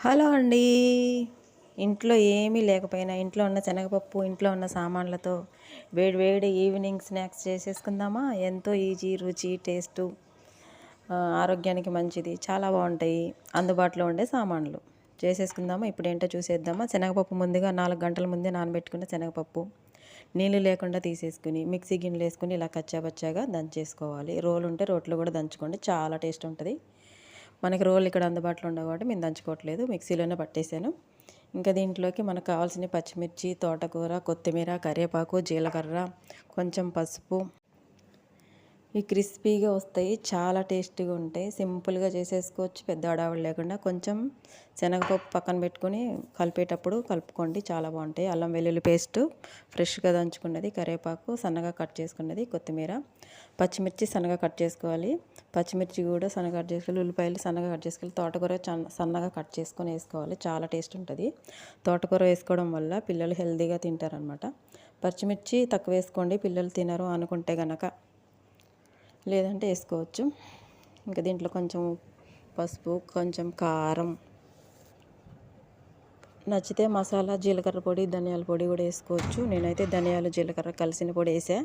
Hello అండి. ఇంట్లో ఏమీ లేకపోయినా ఇంట్లో ఉన్న శనగపప్పు ఇంట్లో ఉన్న సామాన్లతో వేడి వేడి ఈవినింగ్ స్నాక్స్ చేసేసుకుందామా? ఎంతో ఈజీ రుచి టేస్టు ఆరోగ్యానికి మంచిది. చాలా బాగుంటాయి. అందుబాటులో ఉండే సామాన్లు. చేసేసుకుందామా? ఇప్పుడు ఏంటో చూసేద్దామా? శనగపప్పు ముందుగా నాలుగు గంటల ముందే నానబెట్టుకున్న శనగపప్పు నీళ్ళు లేకుండా తీసేసుకుని మిక్సీ గిన్నెలు వేసుకుని ఇలా కచ్చాబచ్చాగా దంచేసుకోవాలి. రోలు ఉంటే రోట్లో కూడా దంచుకోండి. చాలా టేస్ట్ ఉంటుంది. మనకి రోల్ ఇక్కడ అందుబాటులో ఉండవు కాబట్టి మేము దంచుకోవట్లేదు మిక్సీలోనే పట్టేశాను ఇంకా దీంట్లోకి మనకు కావాల్సిన పచ్చిమిర్చి తోటకూర కొత్తిమీర కరివేపాకు జీలకర్ర కొంచెం పసుపు ఈ క్రిస్పీగా వస్తాయి చాలా టేస్టీగా ఉంటాయి. సింపుల్గా చేసేసుకోవచ్చు పెద్ద అడావుడు లేకుండా. కొంచెం శనగపప్పు పక్కన పెట్టుకొని కలిపేటప్పుడు కలుపుకోండి చాలా బాగుంటాయి. అల్లం వెల్లుల్లి పేస్ట్ ఫ్రెష్గా దంచుకున్నది కరివేపాకు సన్నగా కట్ చేసుకున్నది కొత్తిమీర పచ్చిమిర్చి సన్నగా కట్ చేసుకోవాలి. పచ్చిమిర్చి కూడా సన్నగా కట్ చేసుకోవాలి ఉల్లిపాయలు సన్నగా కట్ చేసుకోవాలి తోటకూర సన్నగా కట్ చేసుకొని వేసుకోవాలి చాలా టేస్ట్ ఉంటుంది. తోటకూర వేసుకోవడం వల్ల పిల్లలు హెల్తీగా తింటారనమాట పచ్చిమిర్చి తక్కువ వేసుకోండి పిల్లలు తినరు అనుకుంటే గనక. లేదంటే వేసుకోవచ్చు. ఇంకా దీంట్లో కొంచెం పసుపు కొంచెం కారం నచ్చితే మసాలా జీలకర్ర పొడి ధనియాల పొడి కూడా వేసుకోవచ్చు. నేనైతే ధనియాలు జీలకర్ర కలిసిన పొడి వేసా.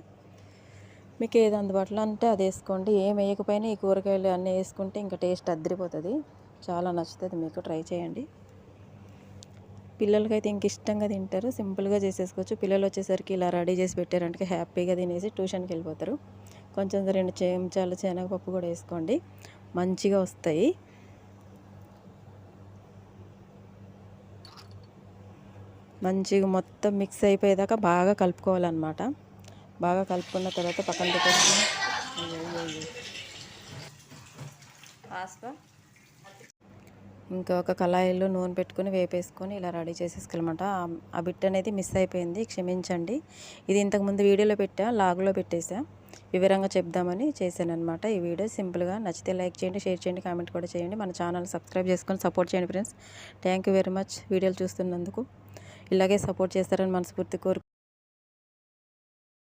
మీకు ఏది అందుబాటులో అంటే అది వేసుకోండి. ఏం వేయకపోయినా ఈ కూరగాయలు అన్నీ వేసుకుంటే ఇంకా టేస్ట్ అద్దరిపోతుంది. చాలా నచ్చుతుంది. మీకు ట్రై చేయండి. పిల్లలకైతే ఇంక ఇష్టంగా తింటారు. సింపుల్గా చేసేసుకోవచ్చు. పిల్లలు వచ్చేసరికి ఇలా రెడీ చేసి పెట్టారంటే హ్యాపీగా తినేసి ట్యూషన్కి వెళ్ళిపోతారు. కొంచెం రెండు చెంచాలు శనగపప్పు కూడా వేసుకోండి. మంచిగా వస్తాయి. మంచిగా మొత్తం మిక్స్ అయిపోయేదాకా బాగా కలుపుకోవాలన్నమాట. బాగా కలుపుకున్న తర్వాత పక్కన పెట్టేసి ఇంకా ఒక కళాయిలో నూనె పెట్టుకొని వేపేసుకొని ఇలా రెడీ చేసేసుకోవాలన్నమాట. ఆ- ఆ బిట్ అనేది మిస్ అయిపోయింది. క్షమించండి. ఇది ఇంతకుముందు వీడియోలో పెట్టా లాగ్లో పెట్టేసా వివరంగా చెప్దామని చేశాను అనమాట ఈ వీడియో. సింపుల్గా నచ్చితే లైక్ చేయండి షేర్ చేయండి కామెంట్ కూడా చేయండి. మన ఛానల్ సబ్స్క్రైబ్ చేసుకొని సపోర్ట్ చేయండి friends. Thank you very much వీడియోలు చూస్తున్నందుకు. ఇలాగే సపోర్ట్ చేస్తారని మనస్ఫూర్తి కోరు